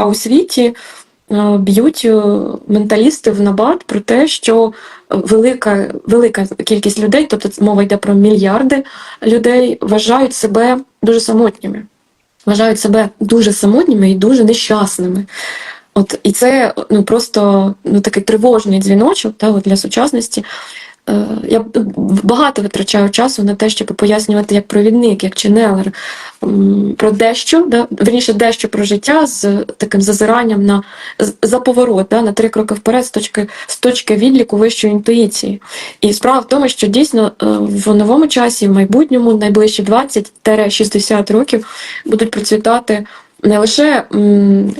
а у світі е, б'ють е, менталісти в набат про те, що велика, велика кількість людей, тобто мова йде про мільярди людей, вважають себе дуже самотніми. Вважають себе дуже самотніми і дуже нещасними. От і це ну просто ну такий тривожний дзвіночок та, от для сучасності. Е, Я багато витрачаю часу на те, щоб пояснювати як провідник, як ченелер про дещо, да, верніше дещо про життя з таким зазиранням на за поворот, да, на три кроки вперед з точки з точки відліку вищої інтуїції. І справа в тому, що дійсно е, в новому часі, в майбутньому, найближчі 20-60 років будуть процвітати не лише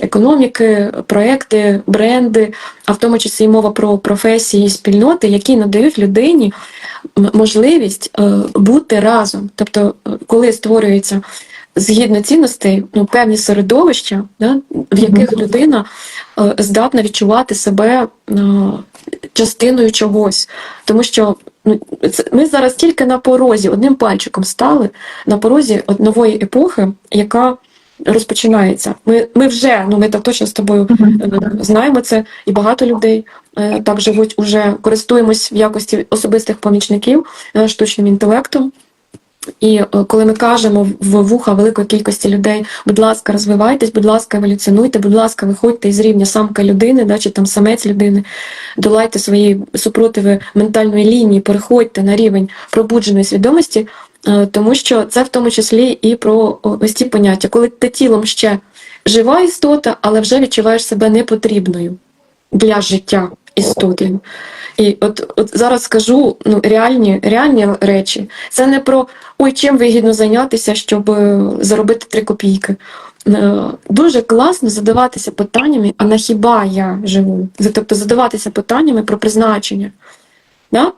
економіки, проекти, бренди, а в тому числі й мова про професії і спільноти, які надають людині можливість е, бути разом. Тобто, е, коли створюється згідно цінностей, ну, певні середовища, да, в яких людина е, здатна відчувати себе частиною чогось. Тому що ну, ми зараз тільки на порозі, одним пальчиком стали на порозі нової епохи, яка розпочинається. Ми, ми вже, ну ми так точно з тобою е, знаємо це, і багато людей е, так живуть, уже користуємось в якості особистих помічників е, штучним інтелектом. І коли ми кажемо в вуха великої кількості людей, будь ласка, розвивайтесь, будь ласка, еволюціонуйте, будь ласка, виходьте із рівня самка людини, да, чи там самець людини, долайте свої супротиви ментальної лінії, переходьте на рівень пробудженої свідомості, тому що це в тому числі і про ось ці поняття, коли ти тілом ще жива істота, але вже відчуваєш себе непотрібною для життя істотою. І от, от зараз скажу ну, реальні, реальні речі. Це не про ой, чим вигідно зайнятися, щоб е, заробити три копійки. Е, Дуже класно задаватися питаннями, а на хіба я живу? Тобто задаватися питаннями про призначення. Да?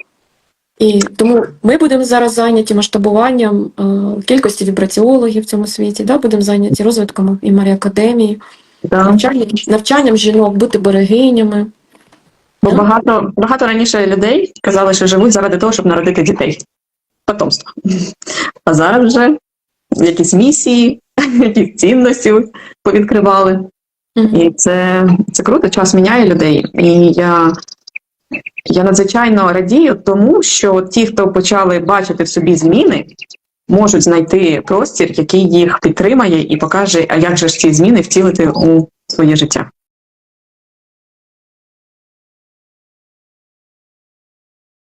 І тому ми будемо зараз зайняті масштабуванням е, кількості вібраціологів в цьому світі, да? будемо зайняті розвитком і Марії Академії, Да. навчанням, навчанням жінок бути берегинями. Бо багато, багато раніше людей казали, що живуть заради того, щоб народити дітей. Потомство. А зараз вже якісь місії, якісь цінності повідкривали. Мгм. І це, це круто, час міняє людей. І я, я надзвичайно радію тому, що ті, хто почали бачити в собі зміни, можуть знайти простір, який їх підтримає і покаже, а як же ж ці зміни втілити у своє життя.